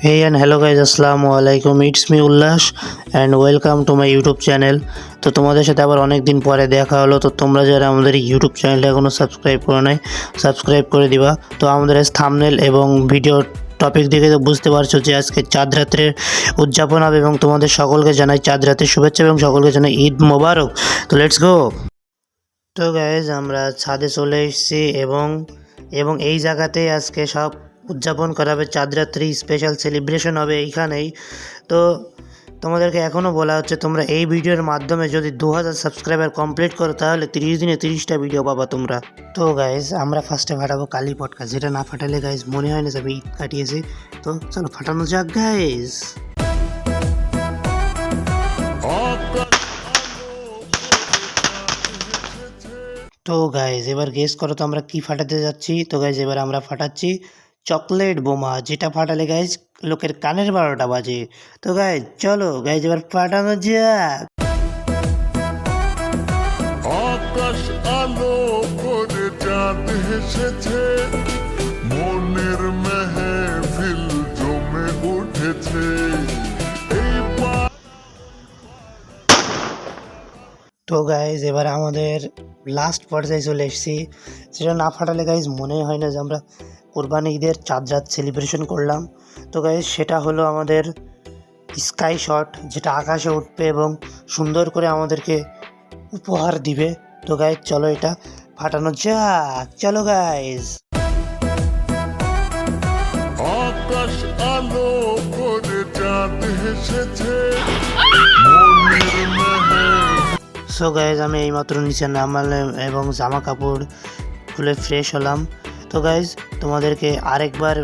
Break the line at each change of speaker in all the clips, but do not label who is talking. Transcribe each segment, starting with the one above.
Hey and hello guys, আসসালামু আলাইকুম it's me Ullas and welcome to my YouTube channel তো তোমাদের সাথে আবার অনেক দিন পরে দেখা হলো। তো তোমরা যারা আমাদের ইউটিউব চ্যানেলটা এখনও সাবস্ক্রাইব করে নাই সাবস্ক্রাইব করে দিবা। তো আমাদের থামনেল এবং ভিডিও টপিক দেখে তো বুঝতে পারছ যে আজকে চাঁদ রাত্রের উদযাপন হবে এবং তোমাদের সকলকে জানাই চাঁদ রাতের শুভেচ্ছা এবং সকলকে জানাই ঈদ মোবারক। তো লেটস গো তো গাইজ আমরা ছাদে চলে এসেছি এবং এবং এই জায়গাতেই আজকে সব উদযাপন করা হবে চাঁদরাত্রি স্পেশাল সেলিব্রেশন হবে এইখানেই। তো তোমাদেরকে এখনও বলা হচ্ছে, তোমরা এই ভিডিওর মাধ্যমে যদি দু হাজার সাবস্ক্রাইবার কমপ্লিট করো, তাহলে তিরিশ দিনে তিরিশটা ভিডিও পাবা তোমরা। তো গাইজ আমরা ফার্স্টে ফাটাবো কালী পটকা। যেটা না ফাটালে গাইজ মনে হয় না যে আমি ঈদ কাটিয়েছি। তো চলো ফাটানো যাক গাইজ তো গাইজ এবার গেস করো তো আমরা কি ফাটাতে যাচ্ছি। তো গাইজ এবার আমরা ফাটাচ্ছি। চকলেট বোমা যেটা ফাটালে গাইজ লোকের কানের বারোটা বাজে। তো গাইজ চলো গাইজ এবার ফাটানো যাক।
আকাশ
তো গাইজ এবার আমাদের লাস্ট পর্যায়ে চলে এসেছি। সেটা না ফাটালে গাইজ মনে হয় না যে আমরা কোরবানি ঈদের চাঁদ রাত সেলিব্রেশন করলাম। তো গাইজ সেটা হলো আমাদের স্কাই শট যেটা আকাশে উঠবে এবং সুন্দর করে আমাদেরকে উপহার দিবে। তো গাইজ চলো এটা ফাটানো যাক। চলো গাইজ
আকাশ আলো করে চাঁদ হেসেছে।
সো গাইজ আমি এইমাত্র নিচে নামালাম এবং জামা কাপড় খুলে ফ্রেশ হলাম। তো গাইজ তোমাদেরকে আরেকবার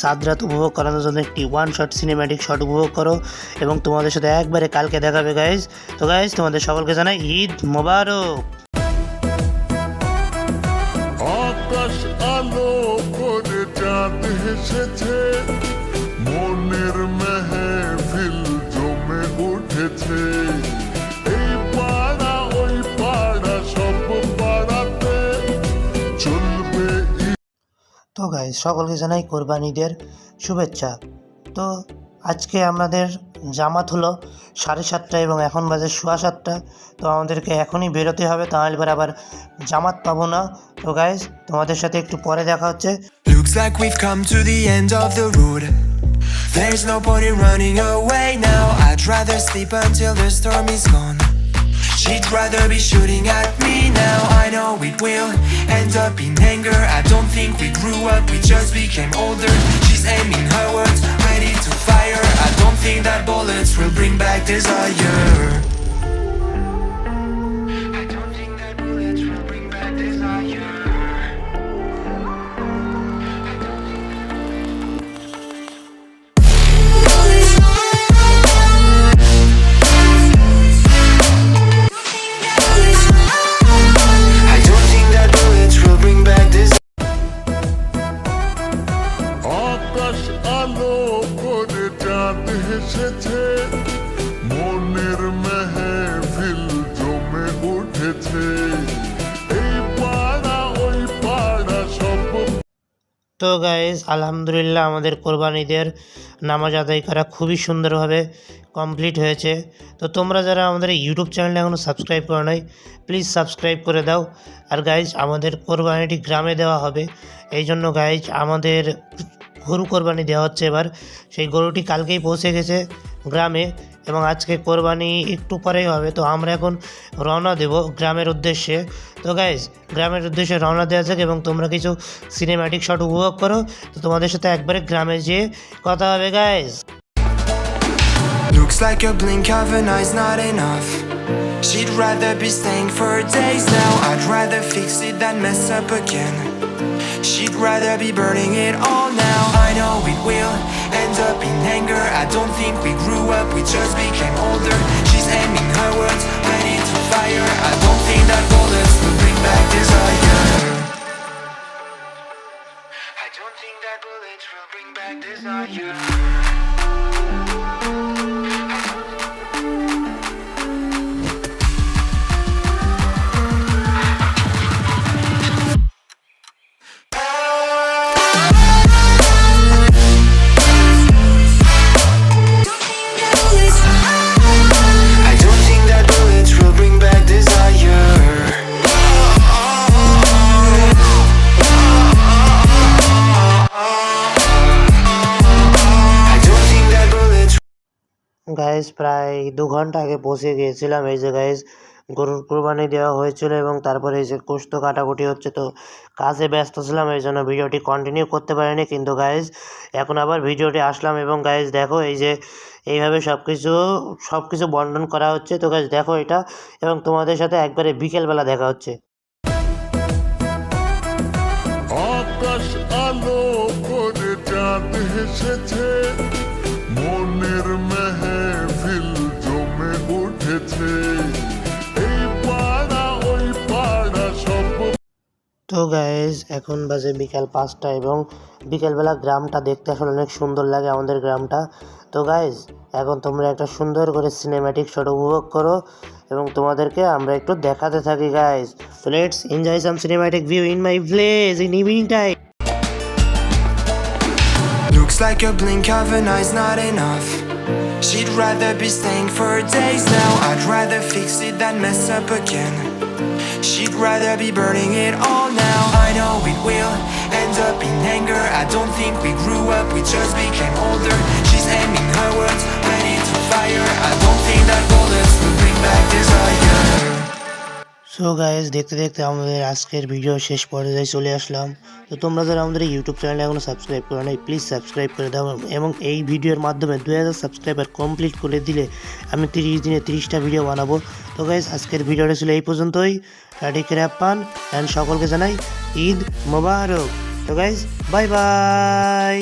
সাত রাত উপভোগ করানোর জন্য একটি ওয়ান শট সিনেম্যাটিক শট উপভোগ করো এবং তোমাদের সাথে একবারে কালকে দেখাবে গাইজ তো গাইজ তোমাদের সকলকে জানাই ঈদ মোবারক।
আকাশ আলো করে চাঁদ হেসেছে
তো গাইজ সকলকে জানাই কোরবানিদের শুভেচ্ছা তো আজকে আমাদের জামাত হলো সাড়ে সাতটা এবং এখন বাজে সোয়া সাতটা তো আমাদেরকে এখনই বেরোতে হবে, তাহলে এবার আবার জামাত পাবো না তো গাইজ তোমাদের সাথে একটু পরে দেখা হচ্ছে.
There's no point in running away now. I'd rather sleep until the storm is gone. She'd rather be shooting at me now. I know it will end up in anger. I don't think we grew up, we just became older. She's aiming her words, ready to fire. I don't think that bullets will bring back desire.
তো guys আলহামদুলিল্লাহ আমাদের কোরবানিদের নামাজ আদায় করা খুবই সুন্দরভাবে complete হয়েছে। তো তোমরা যারা আমাদের ইউটিউব চ্যানেলটা এখনও সাবস্ক্রাইব করো নাই প্লিজ সাবস্ক্রাইব করে দাও। আর গাইজ আমাদের কোরবানিটি গ্রামে দেওয়া হবে। এই জন্য গাইজ আমাদের গরু কোরবানি দেওয়া হচ্ছে এবার। সেই গরুটি কালকেই পৌঁছে গেছে গ্রামে। এবং আজকে কোরবানি একটু পরেই হবে, তো আমরা এখন রওনা দেব গ্রামের উদ্দেশ্যে তো গাইজ গ্রামের উদ্দেশ্যে রওনা দেওয়া যাক এবং তোমরা কিছু সিনেম্যাটিক শট উপভোগ করো তো তোমাদের সাথে একবারে গ্রামে যেয়ে কথা হবে guys
Looks like a blink of an eye's not enough. She'd rather be staying for days now. I'd rather fix it than mess up again. She'd rather be burning it all now. I know it will end up in anger. I don't think we grew up, we just became older. She's aiming her words, ready to fire. I don't think that bullets will bring back desire. I don't think that bullets will bring back desire.
Guys প্রায় দু ঘণ্টা আগে পৌঁছে গিয়েছিলাম। এই যে guys গরুর কুরবানি দেওয়া হয়েছিল এবং তারপরে এই যে কোস্ত কাটাকুটি হচ্ছে, তো কাজে ব্যস্ত ছিলাম, এই জন্য ভিডিওটি কন্টিনিউ করতে পারিনি। কিন্তু গাইজ এখন আবার ভিডিওটি আসলাম এবং গাইজ দেখো এই যে এইভাবে সব কিছু সব কিছু বন্টন করা হচ্ছে। তো গাইজ দেখো এটা এবং তোমাদের সাথে একবারে বিকেলবেলা দেখা হচ্ছে।
আকাশ আলো করে চাঁদ হেসেছে
তো গাইজ এখন বাজে বিকাল পাঁচটা এবং বিকেলবেলা গ্রামটা দেখতে আসলে অনেক সুন্দর লাগে আমাদের গ্রামটা তো গাইজ এখন তোমরা একটা সুন্দর করে সিনেম্যাটিক শট উপভোগ করো এবং তোমাদেরকে আমরা একটু দেখাতে থাকি গাইজ তো let's enjoy some cinematic view in my village in evening time
Looks like a blink of an eye's not enough. She'd rather be staying for days now. I'd rather fix it than mess up again. She'd rather be burning it all now. I know it will end up in anger. I don't think we grew up, we just became older. She's aiming her words right into fire. I don't think that
so guys দেখতে দেখতে আমাদের আজকের video শেষ পর্যায়ে চলে আসলাম। তো তোমরা যারা আমাদের ইউটিউব চ্যানেলে এখনও সাবস্ক্রাইব করে নাই প্লিজ সাবস্ক্রাইব করে দাও এবং এই ভিডিওর মাধ্যমে দু হাজার সাবস্ক্রাইবার কমপ্লিট করে দিলে আমি তিরিশ দিনে তিরিশটা ভিডিও বানাবো। তো গাইজ আজকের ভিডিওটা ছিল এই পর্যন্তই। টাটি ক্র্যাপান অ্যান্ড সকলকে জানাই ঈদ মোবারক। তো গাইজ বাই বাই